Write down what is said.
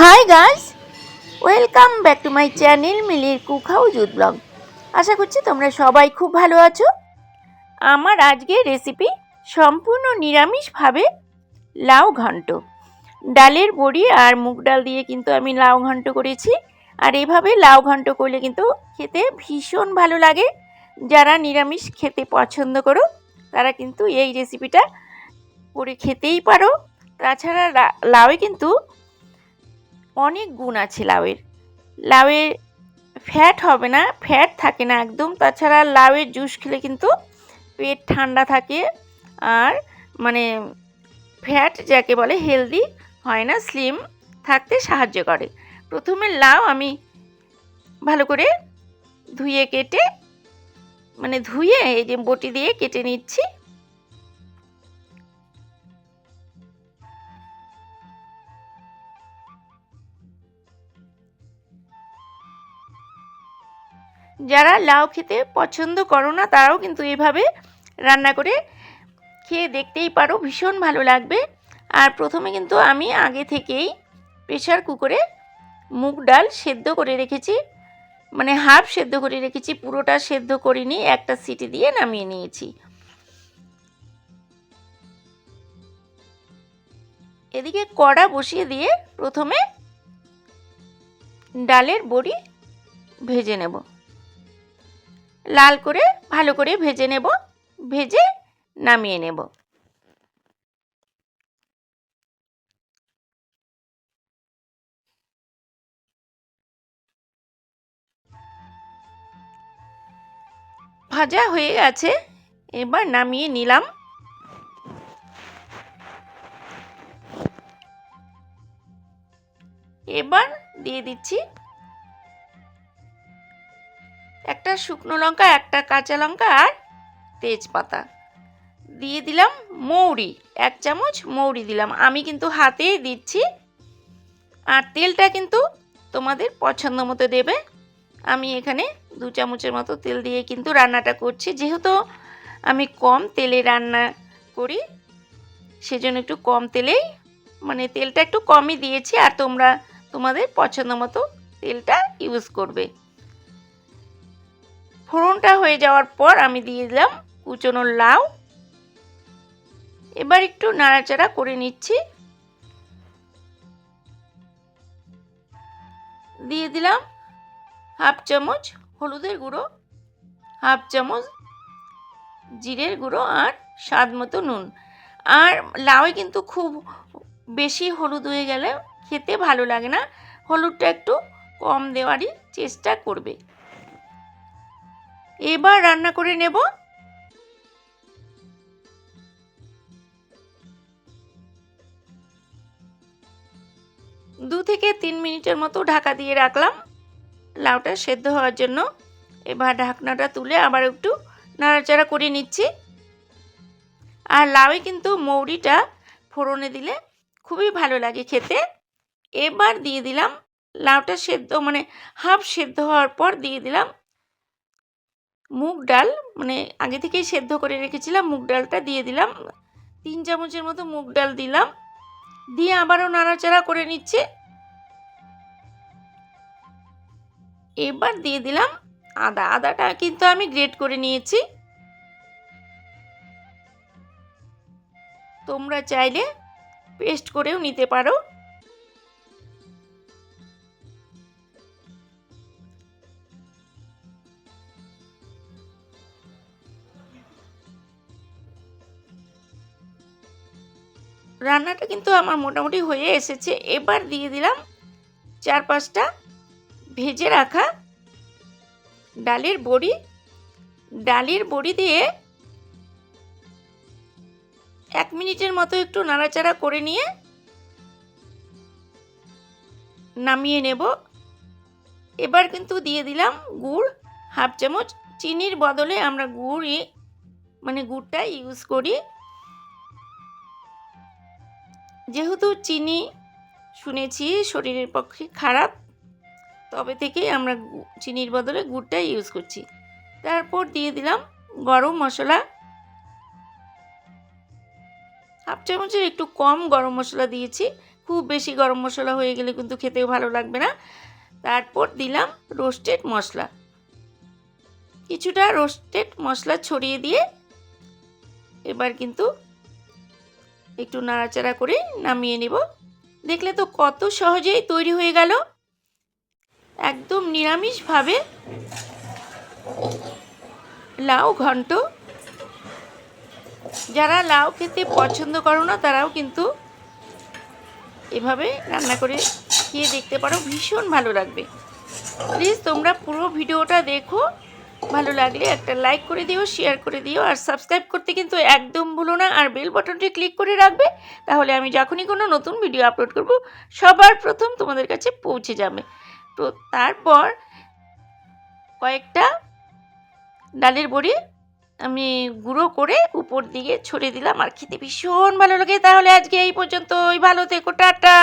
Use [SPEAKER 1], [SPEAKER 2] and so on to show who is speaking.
[SPEAKER 1] Hi guys welcome back to my channel মিলির কুখাও জুত ব্লগ আশা করছি তোমরা সবাই খুব ভালো আছো। আমার আজকের রেসিপি সম্পূর্ণ নিরামিষভাবে লাউ ঘন্ট। ডালের বড়ি আর মুগ ডাল দিয়ে কিন্তু আমি লাউ ঘন্ট করেছি। আর এভাবে লাউ ঘন্ট করলে কিন্তু খেতে ভীষণ ভালো লাগে। যারা নিরামিষ খেতে পছন্দ করো, তারা কিন্তু এই রেসিপিটা করে খেতেই পারো। তাছাড়া লাউয়ে কিন্তু অনেক গুণ আছে লাউয়ের। লাউয়ের ফ্যাট হবে না ফ্যাট থাকে না একদম। তাছাড়া লাউয়ের জুস খেলে কিন্তু পেট ঠান্ডা থাকে আর মানে ফ্যাট যাকে বলে হেলদি হয় না স্লিম থাকতে সাহায্য করে। প্রথমে লাউ আমি ভালো করে ধুয়ে কেটে মানে ধুয়ে এই যে বটি দিয়ে কেটে নিচ্ছি। যারা লাউ খেতে পছন্দ করো না, তারাও কিন্তু এভাবে রান্না করে খেয়ে দেখতেই পারো, ভীষণ ভালো লাগবে। আর প্রথমে কিন্তু আমি আগে থেকেই প্রেশার কুকারে মুগ ডাল সেদ্ধ করে রেখেছি। মানে হাফ সেদ্ধ করে রেখেছি, পুরোটা সেদ্ধ করিনি, একটা সিটি দিয়ে নামিয়ে নিয়েছি। এদিকে কড়া বসিয়ে দিয়ে প্রথমে ডালের বড়ি ভেজে নেব। লাল করে ভালো করে ভেজে নেব, ভেজে নামিয়ে নেব। ভাজা হয়ে গেছে, এবার নামিয়ে নিলাম। এবার দিয়ে দিচ্ছি একটা শুকনো লঙ্কা, একটা কাঁচা লঙ্কা আর তেজপাতা। দিয়ে দিলাম মৌরি, এক চামচ মৌরি দিলাম। আমি কিন্তু হাতেই দিচ্ছি। আর তেলটা কিন্তু তোমাদের পছন্দ মতো দেবে। আমি এখানে দু চামচের মতো তেল দিয়ে কিন্তু রান্নাটা করছি। যেহেতু আমি কম তেলে রান্না করি, সেজন্য একটু কম তেলেই মানে তেলটা একটু কমই দিয়েছি। আর তোমরা তোমাদের পছন্দ মতো তেলটা ইউজ করবে। ফোড়নটা হয়ে যাওয়ার পর আমি দিয়ে দিলাম কুচনো লাউ। এবার একটু নাড়াচাড়া করে নিচ্ছি। দিয়ে দিলাম হাফ চামচ হলুদের গুঁড়ো, হাফ চামচ জিরের গুঁড়ো আর স্বাদ মতো নুন। আর লাউয়ে কিন্তু খুব বেশি হলুদ হয়ে গেলে খেতে ভালো লাগে না। হলুদটা একটু কম দেওয়ারই চেষ্টা করবে। এবার রান্না করে নেব। দু থেকে তিন মিনিটের মতো ঢাকা দিয়ে রাখলাম। লাউটা সেদ্ধ হওয়ার জন্য। এবার ঢাকনাটা তুলে আবার একটু নাড়াচাড়া করে নিচ্ছি। আর লাউয়ে কিন্তু মৌরিটা ফোড়নে দিলে খুবই ভালো লাগে খেতে। এবার দিয়ে দিলাম লাউটা সেদ্ধ মানে হাফ সেদ্ধ হওয়ার পর দিয়ে দিলাম মুগ ডাল মানে আগে থেকেই সেদ্ধ করে রেখেছিলাম, মুগ ডালটা দিয়ে দিলাম। তিন চামচের মতো মুগ ডাল দিলাম। দিয়ে আবারও নাড়াচাড়া করে নিচ্ছে। এবার দিয়ে দিলাম আদা। আদাটা কিন্তু আমি গ্রেট করে নিয়েছি। তোমরা চাইলে পেস্ট করেও নিতে পারো। রান্নাটা কিন্তু আমার মোটামুটি হয়ে এসেছে। এবার দিয়ে দিলাম চার পাঁচটা ভেজে রাখা ডালের বড়ি। ডালের বড়ি দিয়ে এক মিনিটের মতো একটু নাড়াচাড়া করে নিয়ে নামিয়ে নেব। এবার কিন্তু দিয়ে দিলাম গুড়, হাফ চামচ। চিনির বদলে আমরা গুড়ই মানে গুড়টা ইউজ করি। যেহেতু চিনি শুনেছি শরীরের পক্ষে খারাপ, তবে থেকেই আমরা চিনির বদলে গুড়টাই ইউজ করছি। তারপর দিয়ে দিলাম গরম মশলা। হাফ চামচের একটু কম গরম মশলা দিয়েছি। খুব বেশি গরম মশলা হয়ে গেলে কিন্তু খেতেও ভালো লাগবে না। তারপর দিলাম রোস্টেড মশলা। কিছুটা রোস্টেড মশলা ছড়িয়ে দিয়ে এবার কিন্তু একটু নাড়াচাড়া করে নামিয়ে নিব। দেখলে তো কত সহজেই তৈরি হয়ে গেল। একদম নিরামিষভাবে। লাউ ঘন্ট। যারা লাউ খেতে পছন্দ করো না, তারাও কিন্তু এভাবে রান্না করে খেয়ে দেখতে পারো, ভীষণ ভালো লাগবে। প্লিজ তোমরা পুরো ভিডিওটা দেখো। ভালো লাগলে একটা লাইক করে দিও শেয়ার করে দিও, আর সাবস্ক্রাইব করতে কিন্তু একদম ভুলো না, আর বেল বাটনটি ক্লিক করে রাখবে, তাহলে আমি যখনই কোনো নতুন ভিডিও আপলোড করব, সবার প্রথম তোমাদের কাছে পৌঁছে যাবে। তো তারপর কয়েকটা ডালের বড়ি আমি গুঁড়ো করে উপর দিকে ছড়িয়ে দিলাম, আর খেতে ভীষণ ভালো লাগে। তাহলে আজকে এই পর্যন্তই, ভালো থেকো, টাটা!